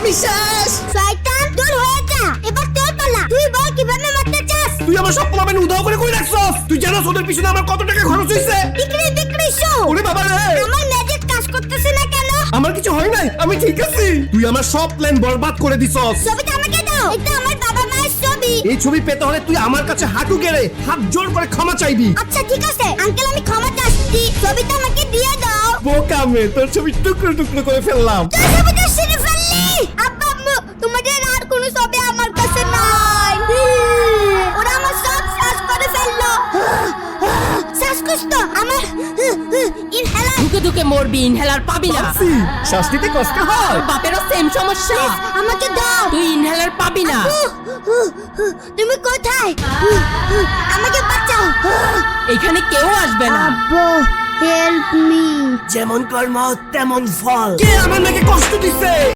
আমি শেষ শয়তান দূর হয়ে যা। এবার তোর পালা। তুই বল কীভাবে মারতে চাস? তুই আমার সব পোলাপেন উধাও করে কই রাখছস? তুই জানোস ওদের পিছনে আমার কত টাকা খরচ হইছে? বিক্রি বিক্রি শো ওরে বাবা রে। আমার ম্যাজিক কাজ করতেছে না কেন? আমার কিছু হয় নাই আমি ঠিক আছি। তুই আমার সব প্ল্যান বরবাদ করে দিছস। ছবিটা আমাকে দাও। এটা আমার বাবা মায়ের ছবি। এই ছবি পেতে হলে তুই আমার কাছে হাঁটু গেড়ে হাত জোর করে ক্ষমা চাইবি। আচ্ছা ঠিক আছে। আঙ্কেল আমি ক্ষমা চাচ্ছি। ছবিটা আমাকে দিয়ে দাও। বোকা মে তোর ছবি টুকরো টুকরো করে ফেললাম। তুই ছবিটা ছিঁড়ে আমার ইনহেলার। ধুকে ধুকে মরবি ইনহেলার পাবি না। শাস্তিতে কষ্ট হয়। বাপেরও সেম সমস্যা। আমাকে দাও। তুই ইনহেলার পাবি না। তুমি কোথায়? আমাকে বাঁচাও। এখানে কেউ আসবে না। আব্বু হেল্প মি যেমন কর্ম তেমন ফল। কে আমার মেয়েকে কষ্ট দিচ্ছে